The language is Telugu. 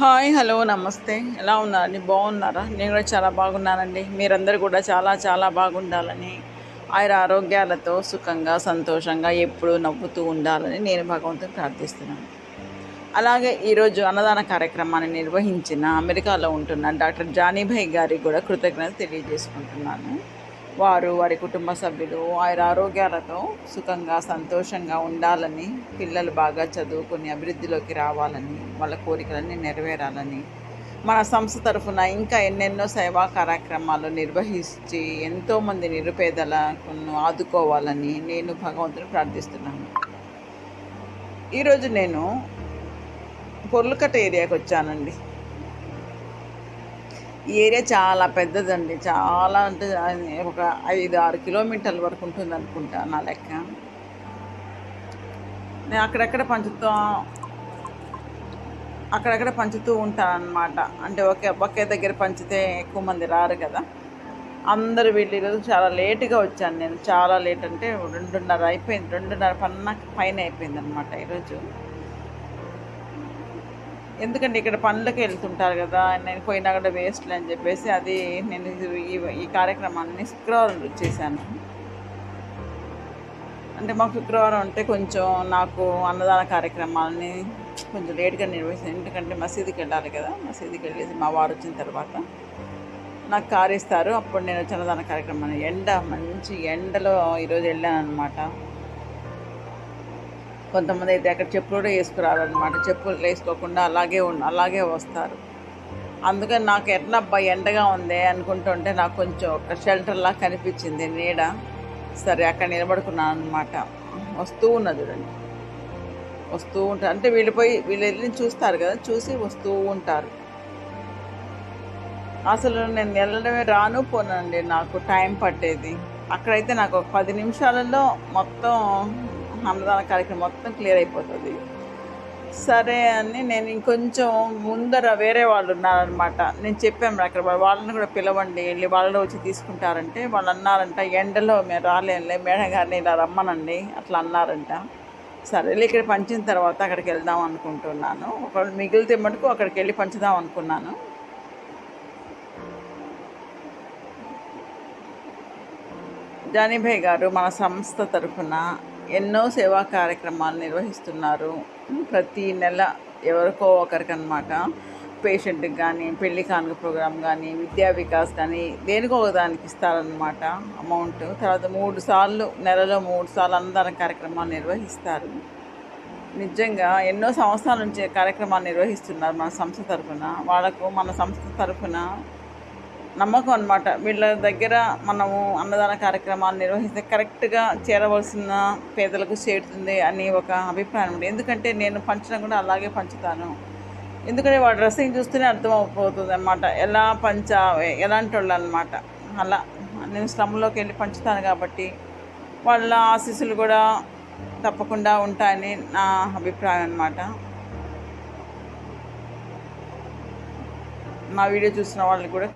హాయ్ హలో నమస్తే. ఎలా ఉన్నారండి? బాగున్నారా? నేను కూడా చాలా బాగున్నానండి. మీరందరూ కూడా చాలా చాలా బాగుండాలని ఆయన ఆరోగ్యాలతో సుఖంగా సంతోషంగా ఎప్పుడూ నవ్వుతూ ఉండాలని నేను భగవంతుని ప్రార్థిస్తున్నాను. అలాగే ఈరోజు అన్నదాన కార్యక్రమాన్ని నిర్వహించిన అమెరికాలో ఉంటున్న డాక్టర్ జానీభాయ్ గారికి కూడా కృతజ్ఞత తెలియజేసుకుంటున్నాను. వారు వారి కుటుంబ సభ్యులు ఆయన ఆరోగ్యాలతో సుఖంగా సంతోషంగా ఉండాలని పిల్లలు బాగా చదువుకొని అభివృద్ధిలోకి రావాలని వాళ్ళ కోరికలన్నీ నెరవేరాలని మన సంస్థ తరఫున ఇంకా ఎన్నెన్నో సేవా కార్యక్రమాలు నిర్వహించి ఎంతోమంది నిరుపేదలకు ఆదుకోవాలని నేను భగవంతుని ప్రార్థిస్తున్నాను. ఈరోజు నేను పొర్లుకట్ట ఏరియాకి వచ్చానండి. ఈ ఏరియా చాలా పెద్దదండి. చాలా అంటే ఒక ఐదు ఆరు కిలోమీటర్ల వరకు ఉంటుంది అనుకుంటా నా లెక్క. నేను అక్కడెక్కడ పంచుతూ అక్కడక్కడ పంచుతూ ఉంటాను అంటే ఒకే ఒకే దగ్గర పంచితే ఎక్కువ మంది రారు కదా. అందరు వెళ్ళి ఈరోజు చాలా లేటుగా వచ్చాను నేను. చాలా లేట్ అంటే రెండున్నర అయిపోయింది రెండున్నర పన్న పైన అయిపోయింది అనమాట ఈరోజు ఎందుకంటే ఇక్కడ పనులకు వెళ్తుంటారు కదా నేను పోయినా కూడా వేస్ట్ అని చెప్పేసి అది నేను ఈ ఈ కార్యక్రమాన్ని శుక్రవారం చేశాను. అంటే మాకు శుక్రవారం అంటే కొంచెం నాకు అన్నదాన కార్యక్రమాలని కొంచెం లేట్గా నిర్వహిస్తాను. ఎందుకంటే మసీదుకి వెళ్ళాలి కదా మసీదుకి వెళ్ళేసి మా వారు వచ్చిన తర్వాత నాకు కారు ఇస్తారు. అప్పుడు నేను అన్నదాన కార్యక్రమాన్ని ఎండ మంచి ఎండలో ఈరోజు వెళ్ళాను అనమాట కొంతమంది అయితే అక్కడ చెప్పులు కూడా వేసుకురారనమాట చెప్పులు వేసుకోకుండా అలాగే ఉండి అలాగే వస్తారు. అందుకని నాకు ఎట్లా ఎండగా ఉంది అనుకుంటుంటే నాకు కొంచెం ఒక షెల్టర్లా కనిపించింది నీడ. సరే అక్కడ నిలబడుకున్నాను అనమాట వస్తూ ఉన్నది చూడండి వస్తూ ఉంటారు అంటే వీళ్ళు పోయి వీళ్ళు వెళ్ళి చూస్తారు కదా చూసి వస్తూ ఉంటారు. అసలు నేను వెళ్ళడమే రాను పోనండి నాకు టైం పట్టేది. అక్కడైతే నాకు ఒక పది నిమిషాలలో మొత్తం అన్నదాన కార్యక్రమం మొత్తం క్లియర్ అయిపోతుంది. సరే అని నేను ఇంకొంచెం ముందర వేరే వాళ్ళు ఉన్నారనమాట నేను చెప్పాను అక్కడ వాళ్ళని కూడా పిలవండి. వెళ్ళి వాళ్ళు వచ్చి తీసుకుంటారంటే వాళ్ళు అన్నారంట ఎండలో మేము రాలేను మేడం గారిని ఇలా రమ్మనండి అట్లా అన్నారంట. సరే ఇక్కడ పంచిన తర్వాత అక్కడికి వెళ్దాం అనుకుంటున్నాను. ఒకవేళ మిగిలితే మటుకు అక్కడికి వెళ్ళి పంచుదాం అనుకున్నాను. జానీభాయ్ గారు మన సంస్థ తరఫున ఎన్నో సేవా కార్యక్రమాలు నిర్వహిస్తున్నారు. ప్రతి నెల ఎవరికో ఒకరికనమాట పేషెంట్కి కానీ పెళ్ళి కానుక ప్రోగ్రామ్ కానీ విద్యా వికాస్ కానీ దేనికో దానికి ఇస్తారనమాట అమౌంట్. తర్వాత మూడు సార్లు నెలలో మూడు సార్లు అన్నదాన కార్యక్రమాలు నిర్వహిస్తారు. నిజంగా ఎన్నో సంవత్సరాల నుంచి కార్యక్రమాలు నిర్వహిస్తున్నారు మన సంస్థ తరఫున. వాళ్ళకు మన సంస్థ తరఫున నమ్మకం అనమాట వీళ్ళ దగ్గర మనము అన్నదాన కార్యక్రమాలు నిర్వహిస్తే కరెక్ట్గా చేరవలసిన పేదలకు చేరుతుంది అని ఒక అభిప్రాయం ఉంది. ఎందుకంటే నేను పంచడం కూడా అలాగే పంచుతాను. ఎందుకంటే వాడు డ్రెస్సింగ్ చూస్తేనే అర్థమైపోతుంది అనమాట ఎలా పంచ ఎలాంటి వాళ్ళు అనమాట అలా నేను స్లమ్లోకి వెళ్ళి పంచుతాను కాబట్టి వాళ్ళ ఆశీస్సులు కూడా తప్పకుండా ఉంటాయని నా అభిప్రాయం అనమాట నా వీడియో చూసిన వాళ్ళని కూడా